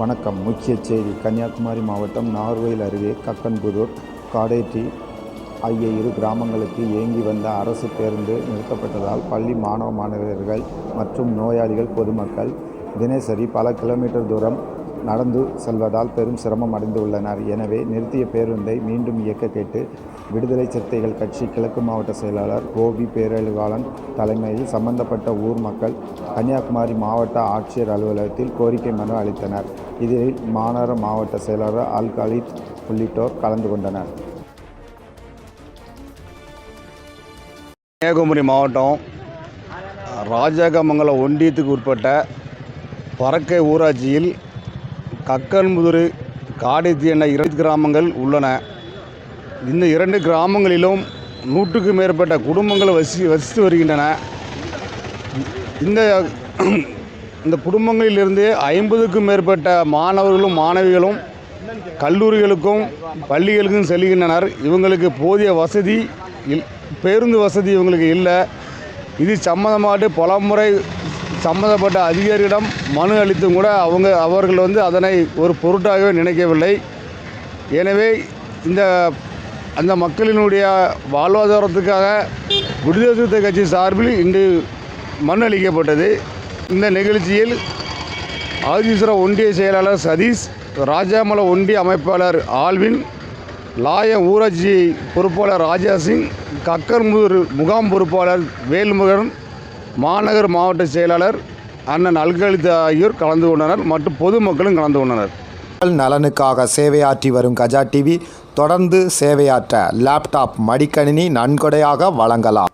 வணக்கம். முக்கிய செய்தி கன்னியாகுமரி மாவட்டம் நார்வேல் அருகே கக்கன்புதூர் காடேட்டி ஆகிய இரு கிராமங்களுக்கு இயங்கி வந்த அரசு பேருந்து நிறுத்தப்பட்டதால் பள்ளி மாணவ மாணவியர்கள் மற்றும் நோயாளிகள் பொதுமக்கள் தினசரி பல கிலோமீட்டர் தூரம் நடந்து செல்வதால் பெரும் சிரமம் அடைந்துள்ளனர். எனவே நிறுத்திய பேருந்தை மீண்டும் இயக்க கேட்டு விடுதலை சிறுத்தைகள் கட்சி கிழக்கு மாவட்ட செயலாளர் கோபி பேரழிவாளன் தலைமையில் சம்பந்தப்பட்ட ஊர் மக்கள் கன்னியாகுமரி மாவட்ட ஆட்சியர் அலுவலகத்தில் கோரிக்கை மனு அளித்தனர். இதில் மாநகர மாவட்ட செயலாளர் அல் உள்ளிட்டோர் கலந்து கொண்டனர். கன்னியாகுமரி மாவட்டம் ராஜாகமங்கலம் ஒன்றியத்துக்கு உட்பட்ட பறக்கை ஊராட்சியில் கக்கன்முதுரு காடைத்தி என இரண்டு கிராமங்கள் உள்ளன. இந்த இரண்டு கிராமங்களிலும் நூற்றுக்கும் மேற்பட்ட குடும்பங்கள் வசி வசித்து வருகின்றன. இந்த இந்த குடும்பங்களிலிருந்து ஐம்பதுக்கும் மேற்பட்ட மாணவர்களும் மாணவிகளும் கல்லூரிகளுக்கும் பள்ளிகளுக்கும் செல்கின்றனர். இவங்களுக்கு போதிய வசதி இல் பேருந்து வசதி இவங்களுக்கு இல்லை. இது சம்மந்தமாட்டு பலமுறை சம்மந்தப்பட்ட அதிகாரியிடம் மனு அளித்தும் கூட அவங்க அவர்கள் வந்து அதனை ஒரு பொருட்டாகவே நினைக்கவில்லை. எனவே இந்த அந்த மக்களினுடைய வாழ்வாதாரத்துக்காக விடுதலை சிறுத்தை கட்சி சார்பில் இன்று மனு அளிக்கப்பட்டது. இந்த நிகழ்ச்சியில் ஆதிஸ்வரம் ஒன்றிய செயலாளர் சதீஷ் ராஜாமலை ஒன்றிய அமைப்பாளர் ஆல்வின் லாயம் ஊராட்சி பொறுப்பாளர் ராஜா சிங் கக்கர்முதூர் முகாம் பொறுப்பாளர் வேல்முருகன் மாநகர் மாவட்ட செயலாளர் அண்ணன் அல்கலித் ஆகியோர் கலந்து கொண்டனர் மற்றும் பொதுமக்களும் கலந்து கொண்டனர். நலனுக்காக சேவையாற்றி வரும் கஜா டிவி தொடர்ந்து சேவையாற்ற லேப்டாப் மடிக்கணினி நன்கொடையாக வழங்கலாம்.